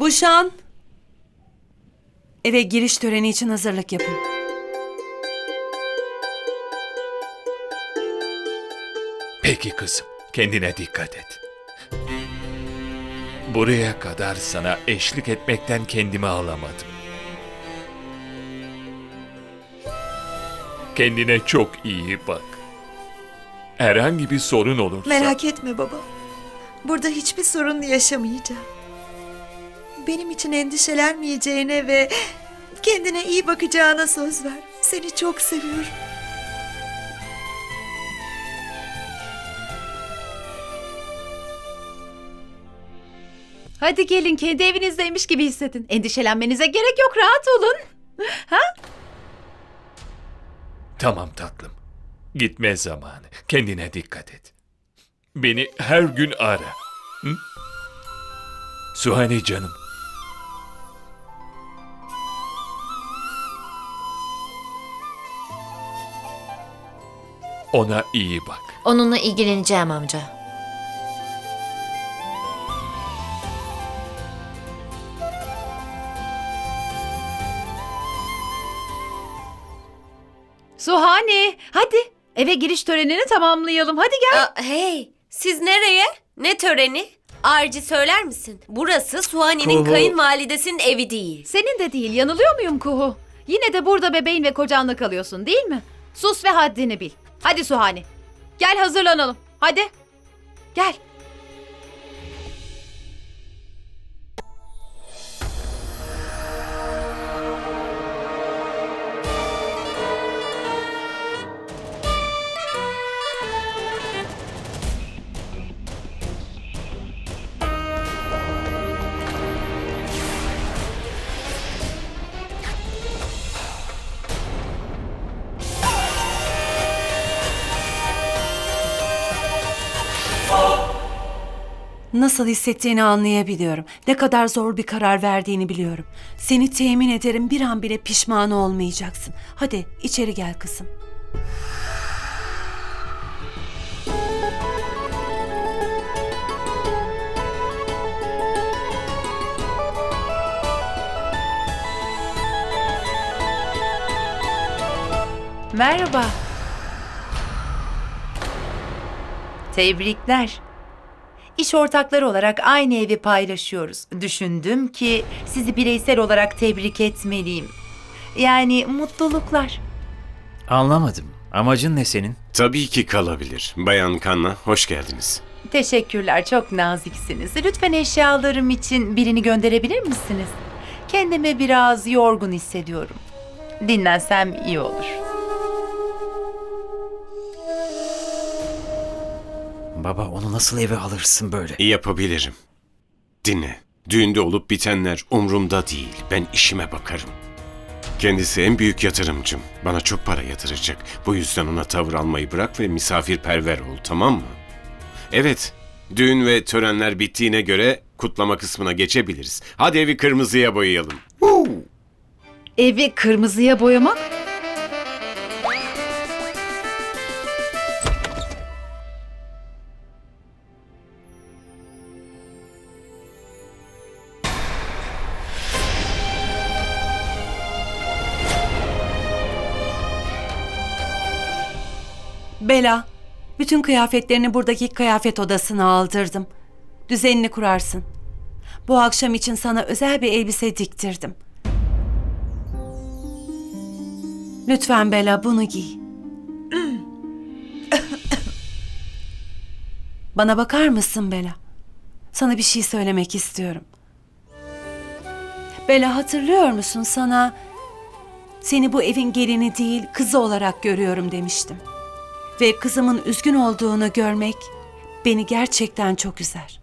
Buşan. Eve giriş töreni için hazırlık yapın. Peki kızım, kendine dikkat et. Buraya kadar sana eşlik etmekten kendimi alamadım. Kendine çok iyi bak. Herhangi bir sorun olursa... Merak etme baba. Burada hiçbir sorun yaşamayacağım. Benim için endişelenmeyeceğine ve kendine iyi bakacağına söz ver. Seni çok seviyorum. Hadi gelin kendi evinizdeymiş gibi hissedin. Endişelenmenize gerek yok rahat olun. Tamam tatlım. Gitme zamanı. Kendine dikkat et. Beni her gün ara. Hı? Suhani canım. Ona iyi bak. Onunla ilgileneceğim amca. Suhani hadi eve giriş törenini tamamlayalım. Hadi gel. Aa, hey, siz nereye? Ne töreni? Arci söyler misin? Burası Suhani'nin Kuhu. kayınvalidesinin evi değil. Senin de değil yanılıyor muyum Kuhu? Yine de burada bebeğin ve kocanla kalıyorsun değil mi? Sus ve haddini bil. Hadi Suhani. Gel hazırlanalım. Hadi. Gel. Nasıl hissettiğini anlayabiliyorum. Ne kadar zor bir karar verdiğini biliyorum. Seni temin ederim bir an bile pişman olmayacaksın. Hadi içeri gel kızım. Merhaba. Tebrikler. İş ortakları olarak aynı evi paylaşıyoruz. Düşündüm ki sizi bireysel olarak tebrik etmeliyim. Yani mutluluklar. Anlamadım. Amacın ne senin? Tabii ki kalabilir. Bayan Kanna, hoş geldiniz. Teşekkürler, çok naziksiniz. Lütfen eşyalarım için birini gönderebilir misiniz? Kendimi biraz yorgun hissediyorum. Dinlensem iyi olur. Baba onu nasıl eve alırsın böyle? Yapabilirim. Dinle. Düğünde olup bitenler umrumda değil. Ben işime bakarım. Kendisi en büyük yatırımcım. Bana çok para yatıracak. Bu yüzden ona tavır almayı bırak ve misafirperver ol, tamam mı? Evet, düğün ve törenler bittiğine göre kutlama kısmına geçebiliriz. Hadi evi kırmızıya boyayalım. Evi kırmızıya boyamak? Bela, bütün kıyafetlerini buradaki kıyafet odasına aldırdım. Düzenini kurarsın. Bu akşam için sana özel bir elbise diktirdim. Lütfen Bela bunu giy. Bana bakar mısın Bela? Sana bir şey söylemek istiyorum. Bela hatırlıyor musun sana seni bu evin gelini değil kızı olarak görüyorum demiştim. Ve kızımın üzgün olduğunu görmek beni gerçekten çok üzer.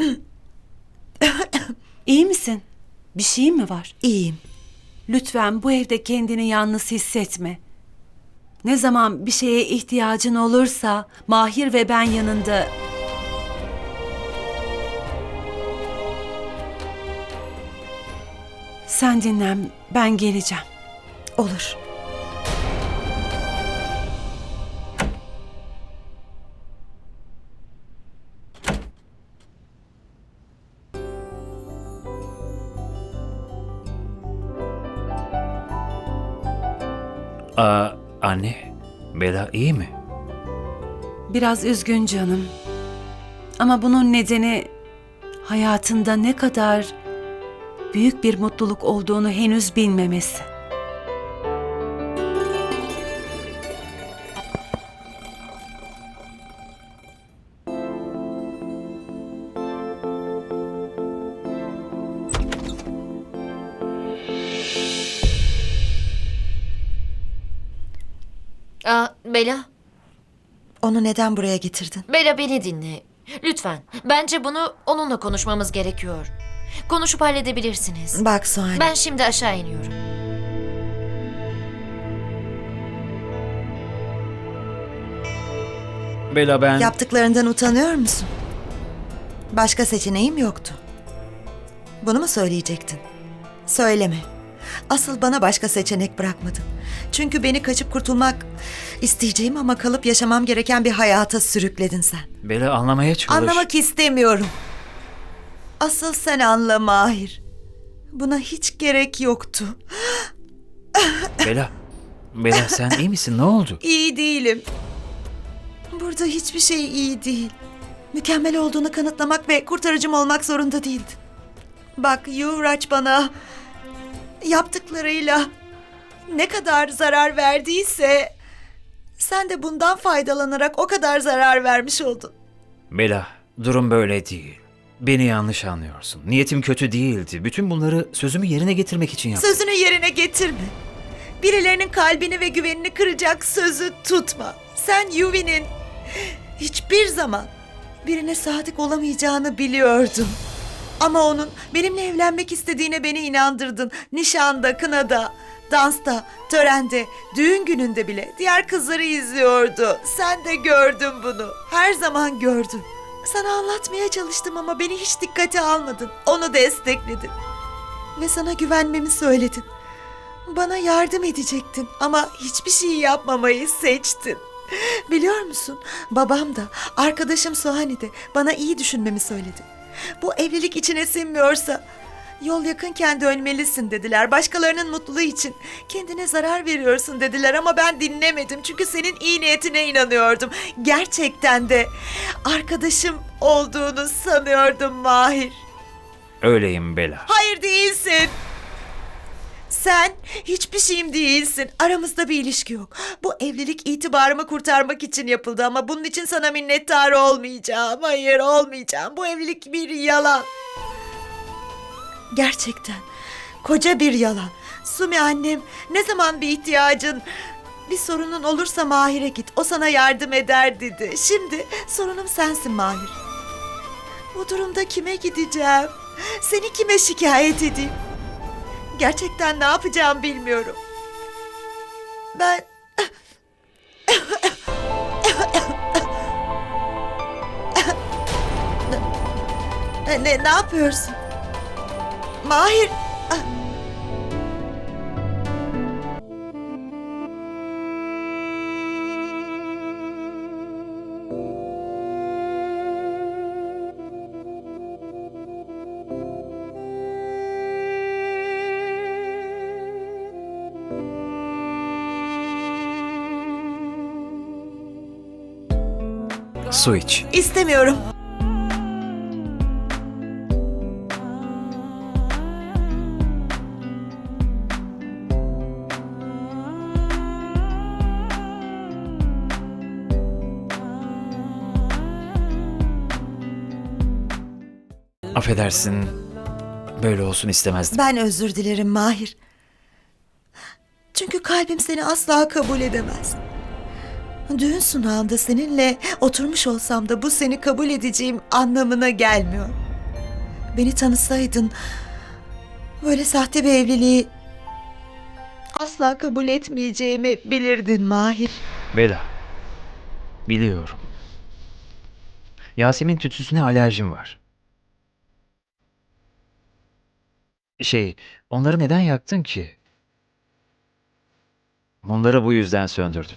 İyi misin? Bir şeyin mi var? İyiyim. Lütfen bu evde kendini yalnız hissetme. Ne zaman bir şeye ihtiyacın olursa Mahir ve ben yanında. Sen dinlen, ben geleceğim. Olur. Anne, Bela iyi mi? Biraz üzgün canım. Ama bunun nedeni hayatında ne kadar büyük bir mutluluk olduğunu henüz bilmemesi. Aa, Bela, Onu neden buraya getirdin? Bela beni dinle. Lütfen. Bence bunu onunla konuşmamız gerekiyor. Konuşup halledebilirsiniz. Bak Suhani. Ben şimdi aşağı iniyorum. Bela ben... Yaptıklarından utanıyor musun? Başka seçeneğim yoktu. Bunu mu söyleyecektin? Söyleme. Asıl bana başka seçenek bırakmadın. Çünkü beni kaçıp kurtulmak isteyeceğim ama kalıp yaşamam gereken bir hayata sürükledin sen. Bela anlamaya çalış. Anlamak istemiyorum. Asıl sen anla Mahir. Buna hiç gerek yoktu. Bela, Bela sen iyi misin? Ne oldu? İyi değilim. Burada hiçbir şey iyi değil. Mükemmel olduğunu kanıtlamak ve kurtarıcım olmak zorunda değildin. Bak Yuvraj bana yaptıklarıyla ne kadar zarar verdiyse sen de bundan faydalanarak o kadar zarar vermiş oldun. Bela, durum böyle değil. Beni yanlış anlıyorsun. Niyetim kötü değildi. Bütün bunları sözümü yerine getirmek için yaptım. Sözünü yerine getirme. Birilerinin kalbini ve güvenini kıracak sözü tutma. Sen Yuvi'nin hiçbir zaman birine sadık olamayacağını biliyordun. Ama onun benimle evlenmek istediğine beni inandırdın. Nişanda, kınada, dansta, törende, düğün gününde bile diğer kızları izliyordu. Sen de gördün bunu. Her zaman gördün. Sana anlatmaya çalıştım ama beni hiç dikkate almadın. Onu destekledin ve sana güvenmemi söyledin. Bana yardım edecektin ama hiçbir şey yapmamayı seçtin. Biliyor musun? Babam da, arkadaşım Suhani de bana iyi düşünmemi söyledi. Bu evlilik içine sinmiyorsa yol yakınken dönmelisin dediler. Başkalarının mutluluğu için kendine zarar veriyorsun dediler ama ben dinlemedim. Çünkü senin iyi niyetine inanıyordum. Gerçekten de arkadaşım olduğunu sanıyordum Mahir. Öyleyim Bela. Hayır değilsin. Sen hiçbir şeyim değilsin. Aramızda bir ilişki yok. Bu evlilik itibarımı kurtarmak için yapıldı ama bunun için sana minnettar olmayacağım. Hayır olmayacağım. Bu evlilik bir yalan. Gerçekten koca bir yalan. Sumi annem ne zaman bir ihtiyacın, bir sorunun olursa Mahir'e git. O sana yardım eder dedi. Şimdi sorunum sensin Mahir. Bu durumda kime gideceğim? Seni kime şikayet edeyim? Gerçekten ne yapacağım bilmiyorum. Ben... ne, ne yapıyorsun? Mahir... Su iç. istemiyorum. Affedersin. Böyle olsun istemezdim. Ben özür dilerim Mahir. Çünkü kalbim seni asla kabul edemez. Düğün sunağında seninle oturmuş olsam da bu seni kabul edeceğim anlamına gelmiyor. Beni tanısaydın böyle sahte bir evliliği asla kabul etmeyeceğimi bilirdin Mahir. Bela. Biliyorum. Yasemin tütsüsüne alerjim var. Şey, onları neden yaktın ki? Onları bu yüzden söndürdüm.